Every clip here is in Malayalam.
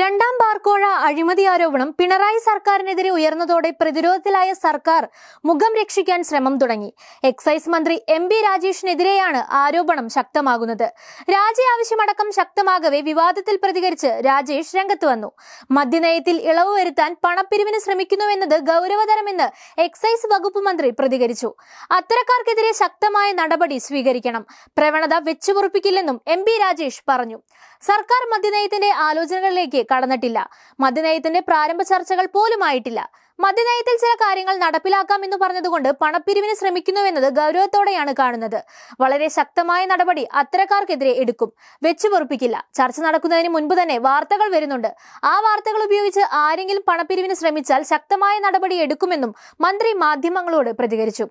രണ്ടാം ബാർക്കോഴ അഴിമതി ആരോപണം പിണറായി സർക്കാരിനെതിരെ ഉയർന്നതോടെ പ്രതിരോധത്തിലായ സർക്കാർ മുഖം രക്ഷിക്കാൻ ശ്രമം തുടങ്ങി. എക്സൈസ് മന്ത്രി എം ബി രാജേഷിനെതിരെയാണ് ആരോപണം ശക്തമാകുന്നത്. രാജി ആവശ്യമടക്കം ശക്തമാകവെ വിവാദത്തിൽ പ്രതികരിച്ച് രാജേഷ് രംഗത്ത് വന്നു. മദ്യനയത്തിൽ ഇളവ് വരുത്താൻ പണപ്പിരിവിന് ശ്രമിക്കുന്നുവെന്നത് ഗൗരവതരമെന്ന് എക്സൈസ് വകുപ്പ് മന്ത്രി പ്രതികരിച്ചു. അത്തരക്കാർക്കെതിരെ ശക്തമായ നടപടി സ്വീകരിക്കണം. പ്രവണത വെച്ചുപുറപ്പിക്കില്ലെന്നും എം രാജേഷ് പറഞ്ഞു. സർക്കാർ മദ്യനയത്തിന്റെ ആലോചനകളിലേക്ക് കടന്നിട്ടില്ല. മദ്യനയത്തിന്റെ പ്രാരംഭ ചർച്ചകൾ പോലുമായിട്ടില്ല. മദ്യനയത്തിൽ ചില കാര്യങ്ങൾ നടപ്പിലാക്കാം എന്ന് പറഞ്ഞതുകൊണ്ട് പണപ്പിരിവിന് ശ്രമിക്കുന്നുവെന്നത് ഗൗരവത്തോടെയാണ് കാണുന്നത്. വളരെ ശക്തമായ നടപടി അത്തരക്കാർക്കെതിരെ എടുക്കും. വെച്ചുപൊറുപ്പിക്കില്ല. ചർച്ച നടക്കുന്നതിന് മുൻപ് തന്നെ വാർത്തകൾ വരുന്നുണ്ട്. ആ വാർത്തകൾ ഉപയോഗിച്ച് ആരെങ്കിലും പണപ്പിരിവിന് ശ്രമിച്ചാൽ ശക്തമായ നടപടി എടുക്കുമെന്നും മന്ത്രി മാധ്യമങ്ങളോട് പ്രതികരിച്ചു.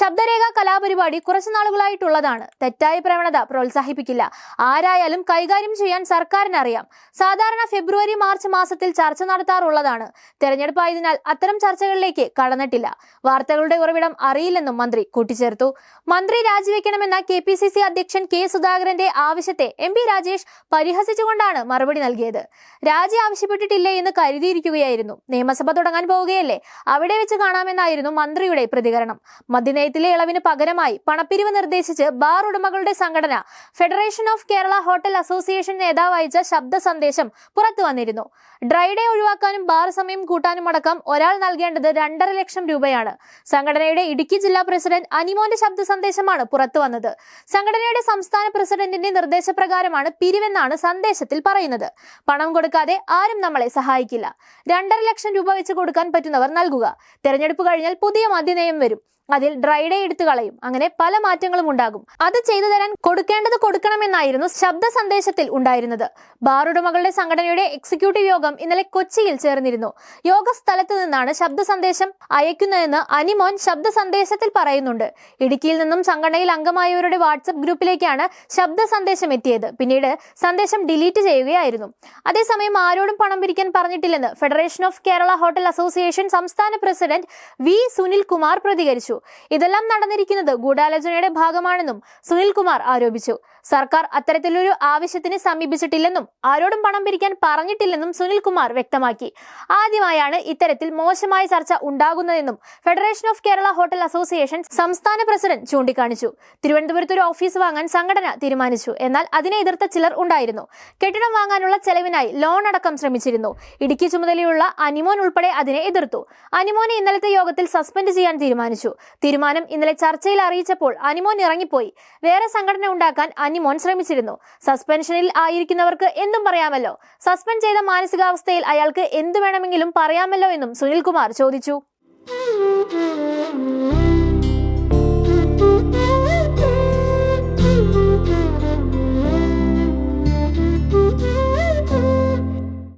ശബ്ദരേഖ കലാപരിപാടി കുറച്ചു നാളുകളായിട്ടുള്ളതാണ്. തെറ്റായ പ്രവണത പ്രോത്സാഹിപ്പിക്കില്ല. ആരായാലും കൈകാര്യം ചെയ്യാൻ സർക്കാരിനറിയാം. സാധാരണ ഫെബ്രുവരി മാർച്ച് മാസത്തിൽ ചർച്ച നടത്താറുള്ളതാണ്. തെരഞ്ഞെടുപ്പായതിനാൽ അത്തരം ചർച്ചകളിലേക്ക് കടന്നിട്ടില്ല. വാർത്തകളുടെ ഉറവിടം അറിയില്ലെന്നും മന്ത്രി കൂട്ടിച്ചേർത്തു. മന്ത്രി രാജിവെക്കണമെന്ന കെ പി സി സി അധ്യക്ഷൻ കെ സുധാകരന്റെ ആവശ്യത്തെ എം പി രാജേഷ് പരിഹസിച്ചുകൊണ്ടാണ് മറുപടി നൽകിയത്. രാജി ആവശ്യപ്പെട്ടിട്ടില്ല എന്ന് കരുതിയിരിക്കുകയായിരുന്നു. നിയമസഭ തുടങ്ങാൻ പോവുകയല്ലേ? അവിടെ വെച്ച് കാണാമെന്നായിരുന്നു മന്ത്രിയുടെ പ്രതികരണം. മദ്യനയത്തിലെ ഇളവിന് പകരമായി പണപ്പിരിവ് നിർദ്ദേശിച്ച് ബാർ ഉടമകളുടെ സംഘടന federation of Kerala hotel association നേതാവ് അയച്ച ശബ്ദ സന്ദേശം പുറത്തു വന്നിരുന്നു. ഡ്രൈഡേ ഒഴിവാക്കാനും ബാർ സമയം കൂട്ടാനും അടക്കം ഒരാൾ നൽകേണ്ടത് രണ്ടര ലക്ഷം രൂപയാണ്. സംഘടനയുടെ ഇടുക്കി ജില്ലാ പ്രസിഡന്റ് അനിമോന്റെ ശബ്ദ സന്ദേശമാണ് പുറത്തു വന്നത്. സംഘടനയുടെ സംസ്ഥാന പ്രസിഡന്റിന്റെ നിർദ്ദേശപ്രകാരമാണ് പിരിവെന്നാണ് സന്ദേശത്തിൽ പറയുന്നത്. പണം കൊടുക്കാതെ ആരും നമ്മളെ സഹായിക്കില്ല. രണ്ടര ലക്ഷം രൂപ വെച്ച് കൊടുക്കാൻ പറ്റുന്നവർ നൽകുക. തെരഞ്ഞെടുപ്പ് കഴിഞ്ഞാൽ പുതിയ മദ്യനയം വരും. അതിൽ ഡ്രൈഡേ എടുത്തു കളയും. അങ്ങനെ പല മാറ്റങ്ങളും ഉണ്ടാകും. അത് ചെയ്തു തരാൻ കൊടുക്കേണ്ടത് കൊടുക്കണമെന്നായിരുന്നു ശബ്ദ സന്ദേശത്തിൽ ഉണ്ടായിരുന്നത്. ബാറുടമകളുടെ സംഘടനയുടെ എക്സിക്യൂട്ടീവ് യോഗം ഇന്നലെ കൊച്ചിയിൽ ചേർന്നിരുന്നു. യോഗ സ്ഥലത്ത് നിന്നാണ് ശബ്ദ സന്ദേശം അയക്കുന്നതെന്ന് അനിമോൻ ശബ്ദ സന്ദേശത്തിൽ പറയുന്നുണ്ട്. ഇടുക്കിയിൽ നിന്നും സംഘടനയിൽ അംഗമായവരുടെ വാട്സപ്പ് ഗ്രൂപ്പിലേക്കാണ് ശബ്ദ സന്ദേശം എത്തിയത്. പിന്നീട് സന്ദേശം ഡിലീറ്റ് ചെയ്യുകയായിരുന്നു. അതേസമയം ആരോടും പണം പിരിക്കാൻ പറഞ്ഞിട്ടില്ലെന്ന് federation of Kerala hotel association സംസ്ഥാന പ്രസിഡന്റ് വി സുനിൽ കുമാർ പ്രതികരിച്ചു. ഇതെല്ലാം നടന്നിരിക്കുന്നത് ഗൂഢാലോചനയുടെ ഭാഗമാണെന്നും സുനിൽകുമാർ ആരോപിച്ചു. സർക്കാർ അത്തരത്തിലൊരു ആവശ്യത്തിന് സമീപിച്ചിട്ടില്ലെന്നും ആരോടും പണം പിരിക്കാൻ പറഞ്ഞിട്ടില്ലെന്നും സുനിൽകുമാർ വ്യക്തമാക്കി. ആദ്യമായാണ് ഇത്തരത്തിൽ മോശമായ ചർച്ച ഉണ്ടാകുന്നതെന്നും federation of Kerala hotel association സംസ്ഥാന പ്രസിഡന്റ് ചൂണ്ടിക്കാണിച്ചു. തിരുവനന്തപുരത്ത് ഒരു ഓഫീസ് വാങ്ങാൻ സംഘടന തീരുമാനിച്ചു. എന്നാൽ അതിനെ എതിർത്ത ചിലർ ഉണ്ടായിരുന്നു. കെട്ടിടം വാങ്ങാനുള്ള ചെലവിനായി ലോൺ അടക്കം ശ്രമിച്ചിരുന്നു. ഇടുക്കി ചുമതലയുള്ള അനിമോൻ ഉൾപ്പെടെ അതിനെ എതിർത്തു. അനിമോനെ ഇന്നലത്തെ യോഗത്തിൽ സസ്പെൻഡ് ചെയ്യാൻ തീരുമാനിച്ചു. തീരുമാനം ഇന്നലെ ചർച്ചയിൽ അറിയിച്ചപ്പോൾ അനിമോൻ ഇറങ്ങിപ്പോയി. വേറെ സംഘടന ഉണ്ടാക്കാൻ അനിമോൻ ശ്രമിച്ചിരുന്നു. സസ്പെൻഷനിൽ ആയിരിക്കുന്നവർക്ക് എന്തും പറയാമല്ലോ. സസ്പെൻഡ് ചെയ്ത മാനസികാവസ്ഥയിൽ അയാൾക്ക് എന്തു വേണമെങ്കിലും പറയാമല്ലോ എന്നും സുനിൽകുമാർ ചോദിച്ചു.